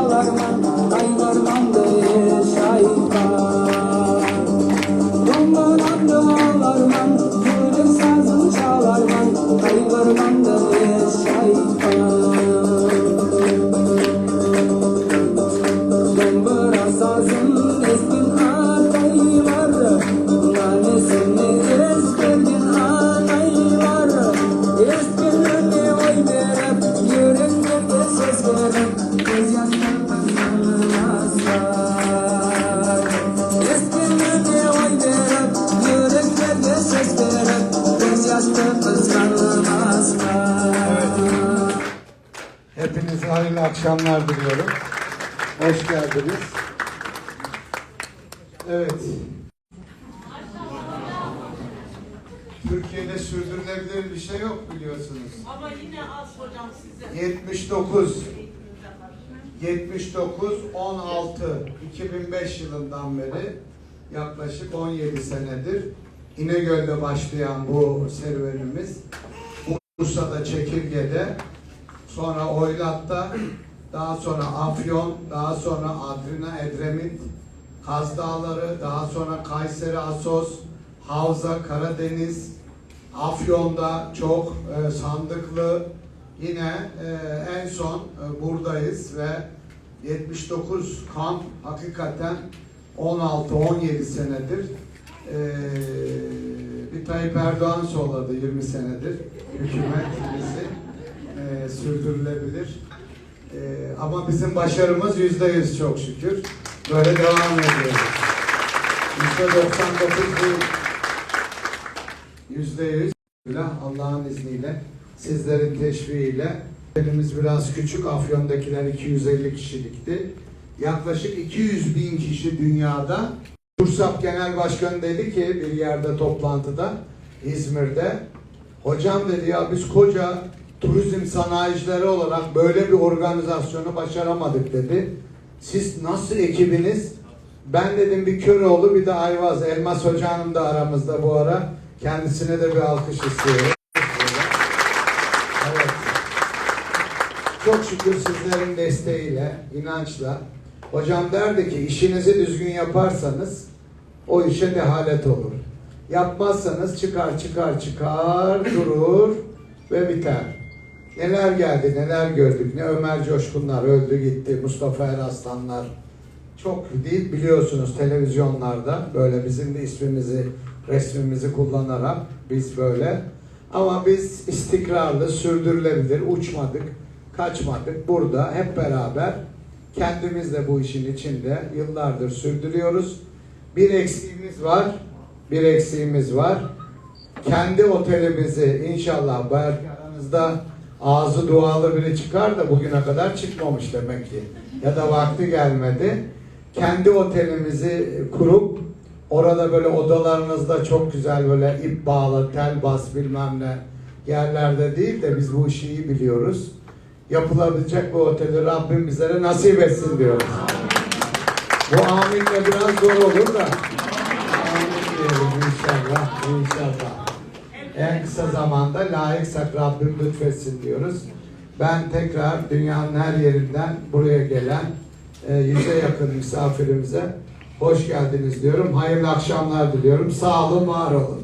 Kaybarman, kaybarman, kürek sazım çalarman Kaybarman, hayırlı akşamlar diliyorum. Hoş geldiniz. Evet. Türkiye'de sürdürülebilir bir şey yok biliyorsunuz. Ama yine az hocam size. 79 79 16 2005 yılından beri yaklaşık 17 senedir İnegöl'de başlayan bu serüvenimiz Bursa'da Çekirge'de sonra Oylat'ta daha sonra Afyon daha sonra Adrina Edremit Kaz Dağları daha sonra Kayseri Asos Havza Karadeniz Afyon'da çok e, sandıklı yine e, en son e, buradayız ve 79 kamp hakikaten 16-17 senedir e, bir Tayyip Erdoğan solladı 20 senedir hükümet bizi e, sürdürülebilir. E, ama bizim başarımız yüzde yüz çok şükür. Böyle devam ediyoruz. Yüzde 99 değil. Yüzde yüz Allah'ın izniyle sizlerin teşviğiyle elimiz biraz küçük Afyon'dakiler 250 kişilikti. Yaklaşık 200 bin kişi dünyada Bursap Genel Başkanı dedi ki bir yerde toplantıda İzmir'de hocam dedi ya biz koca turizm sanayicileri olarak böyle bir organizasyonu başaramadık dedi. Siz nasıl ekibiniz? Ben dedim bir Köroğlu bir de Ayvaz. Elmas Hoca Hanım da aramızda bu ara. Kendisine de bir alkış istiyorum. Evet. Çok şükür sizlerin desteğiyle, inançla. Hocam derdi ki işinizi düzgün yaparsanız o işe dehalet olur. Yapmazsanız çıkar çıkar çıkar durur ve biter. Neler geldi neler gördük. Ne Ömer Coşkunlar öldü gitti. Mustafa Eraslanlar. Çok değil biliyorsunuz televizyonlarda böyle bizim de ismimizi resmimizi kullanarak biz böyle ama biz istikrarlı, sürdürülebilir, uçmadık, kaçmadık. Burada hep beraber kendimiz de bu işin içinde yıllardır sürdürüyoruz. Bir eksiğimiz var, bir eksiğimiz var. Kendi otelimizi inşallah belki aranızda ağzı dualı biri çıkar da bugüne kadar çıkmamış demek ki. Ya da vakti gelmedi. Kendi otelimizi kurup Orada böyle odalarınızda çok güzel böyle ip bağlı, tel bas bilmem ne yerlerde değil de biz bu işi iyi biliyoruz. Yapılabilecek bu oteli Rabbim bizlere nasip etsin diyoruz. Bu aminle biraz zor olur da. Amin diyelim inşallah, inşallah. En kısa zamanda layıksak Rabbim lütfetsin diyoruz. Ben tekrar dünyanın her yerinden buraya gelen e, yüze yakın misafirimize hoş geldiniz diyorum. Hayırlı akşamlar diliyorum. Sağ olun, var olun.